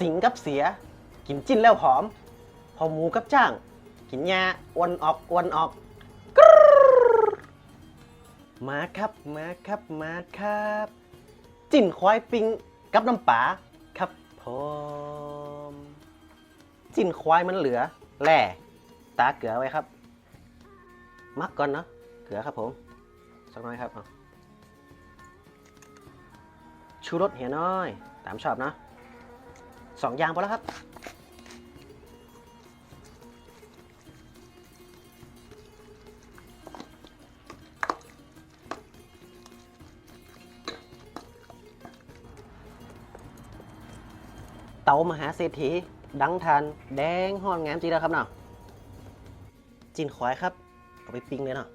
สิงกับเสีย กินจิ้นแล้วหอม พอหมูกับจ้าง กินยาอ้วนออกอ้วนออกกรึ๊ดมาครับมาครับมาครับ จิ้นควายปิงกับน้ำปลาครับผมจิ้นควายมันเหลือแหล่ตาเกลือไว้ครับมักก่อนเนาะเกลือครับผมสักหน้อยครับชูรสเหียน้อย ตามชอบนะ สองอย่างพอแล้วครับ เตามหาเศรษฐีดังทาน แดงห้อนงามจีแล้วครับเนาะจินควายครับ เอาไปปิ้งเลยเนาะ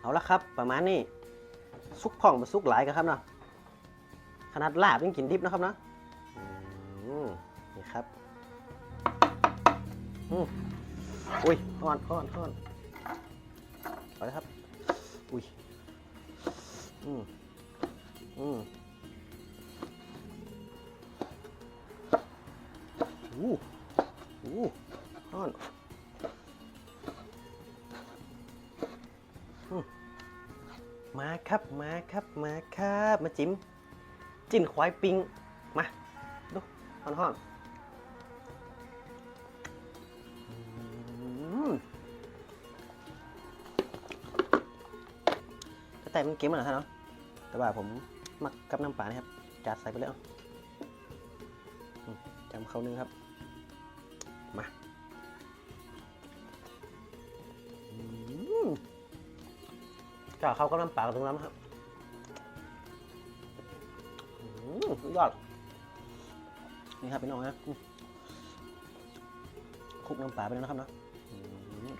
เอาละครับประมาณนี้ซุกพ่องมาซุกหลายกันครับเนาะขนาดลาบยังกินดิบนะครับเนาะนี่ครับอุ้ยอ่อนอ่อนอ่อนเอาลยครับ อุ้ยอืมอืมอู้อู้อ่อน มาครับมาครับมาครับมาจิ้มจิ้นควายปิงมาดูห่อนห่อนอืมก็แต่มันเค็มเหรอฮะเนาะแต่ว่าผมมักกับน้ำปลานะครับจัดใส่ไปเลยเอาจำเขานึงครับ มา ก็เขาก็น้ำปลาตรงนั้นครับอืมสุดยอด นี่ครับพี่น้องนะอืมคลุกน้ำปลาไปแล้วนะครับเนาะอืม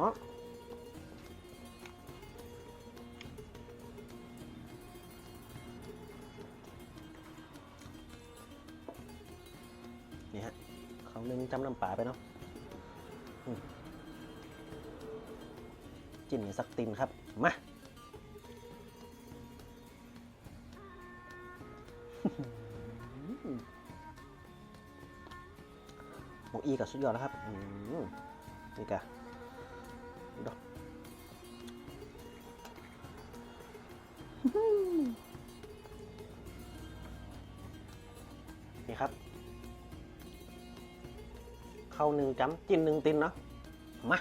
ว้าวนี่ฮะเขานึ่งจำน้ำปลาไปเนาะ จิ้มในสักตินครับ มาหมูอีกับสุดยอดแล้วครับนี่กะดูดอกนี่ครับ เข้าหนึ่งจ้ำจิ้นหนึ่งตินเนาะมา